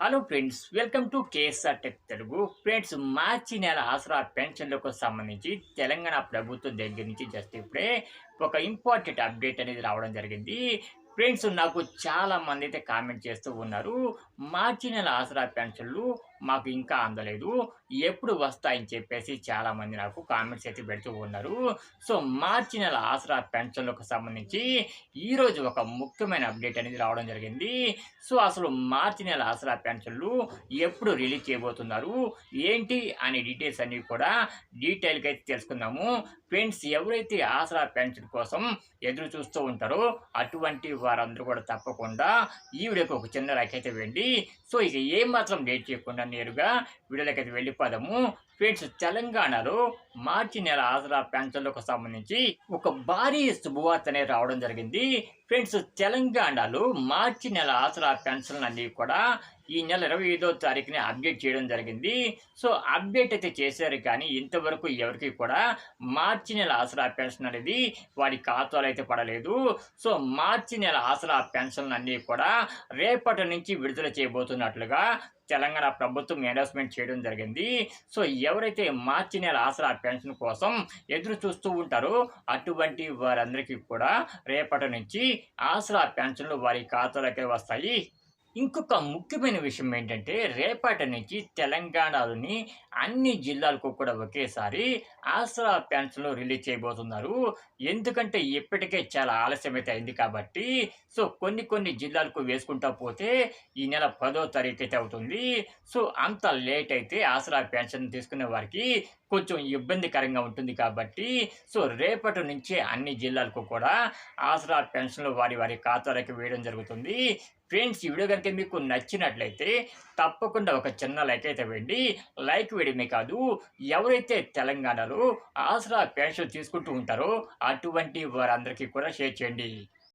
Hello friends welcome to KSR tech Telugu. Friends మార్చి నెల ఆసరా పెన్షన్లకు సంబంధించి తెలంగాణ ప్రభుత్వం దగ్గర నుంచి జస్ట్ ఇప్పుడే ఒక ఇంపార్టెంట్ అప్డేట్ అనేది రావడం జరిగింది. ఫ్రెండ్స్ నాకు చాలా మంది అయితే కామెంట్ చేస్తూ ఉన్నారు. మార్చి నెల ఆసరా పెన్షన్లు మాకు ఇంకా అందలేదు. ఎప్పుడు వస్తాయని చెప్పేసి చాలామంది నాకు కామెంట్స్ అయితే పెడుతూ ఉన్నారు. సో మార్చి నెల ఆసరా పెన్షన్లకు సంబంధించి ఈరోజు ఒక ముఖ్యమైన అప్డేట్ అనేది రావడం జరిగింది. సో అసలు మార్చి నెల ఆసరా పెన్షన్లు ఎప్పుడు రిలీజ్ చేయబోతున్నారు? ఏంటి అనే డీటెయిల్స్ అన్నీ కూడా డీటెయిల్గా అయితే తెలుసుకుందాము. ఫ్రెండ్స్ ఎవరైతే ఆసరా పెన్షన్ కోసం ఎదురు చూస్తూ ఉంటారో అటువంటి వారందరూ కూడా తప్పకుండా ఈ వీడియోకి ఒక చిన్న లైక్ అయితే సో ఇక ఏం మాత్రం లేట్ చేయకుండా నేరుగా వీడియోలోకి అయితే వెళ్ళిపోదాము. ఫ్రెండ్స్ తెలంగాణలో మార్చి నెల ఆసరా పెన్షన్లకు సంబంధించి ఒక భారీ శుభవార్త అనేది రావడం జరిగింది. ఫ్రెండ్స్ తెలంగాణలో మార్చి నెల ఆసరా పెన్షన్లు అన్నీ కూడా ఈ నెల ఇరవై ఐదో తారీఖుని అప్డేట్ చేయడం జరిగింది. సో అప్డేట్ అయితే చేశారు కానీ ఇంతవరకు ఎవరికి కూడా మార్చి నెల ఆసరా పెన్షన్ అనేది వాడి ఖాతాలో అయితే పడలేదు. సో మార్చి నెల ఆసరా పెన్షన్లు అన్నీ కూడా రేపటి నుంచి విడుదల చేయబోతున్నట్లుగా తెలంగాణ ప్రభుత్వం అనౌన్స్మెంట్ చేయడం జరిగింది. సో ఎవరైతే మార్చి నెల ఆసరా పెన్షన్ కోసం ఎదురు చూస్తూ ఉంటారో అటువంటి వారందరికీ కూడా రేపటి నుంచి ఆసరా పెన్షన్లు వారి ఖాతాలకే వస్తాయి. ఇంకొక ముఖ్యమైన విషయం ఏంటంటే రేపటి నుంచి తెలంగాణలోని అన్ని జిల్లాలకు కూడా ఒకేసారి ఆసరా పెన్షన్లు రిలీజ్ చేయబోతున్నారు. ఎందుకంటే ఇప్పటికే చాలా ఆలస్యం అయితే అయింది కాబట్టి సో కొన్ని కొన్ని జిల్లాలకు వేసుకుంటా పోతే ఈ నెల పదో తారీఖు అయితే అవుతుంది. సో అంత లేట్ అయితే ఆసరా పెన్షన్ తీసుకునే వారికి కొంచెం ఇబ్బందికరంగా ఉంటుంది కాబట్టి సో రేపటి నుంచే అన్ని జిల్లాలకు కూడా ఆసరా పెన్షన్లు వారి వారి ఖాతాలకు వేయడం జరుగుతుంది. ఫ్రెండ్స్ ఈ వీడియో కనుక మీకు నచ్చినట్లయితే తప్పకుండా ఒక చిన్న లైక్ అయితే వేయండి లైక్ వేయడమే కాదు ఎవరైతే తెలంగాణలో ఆసరా పెన్షన్ తీసుకుంటూ ఉంటారో అటువంటి వారందరికీ కూడా షేర్ చేయండి.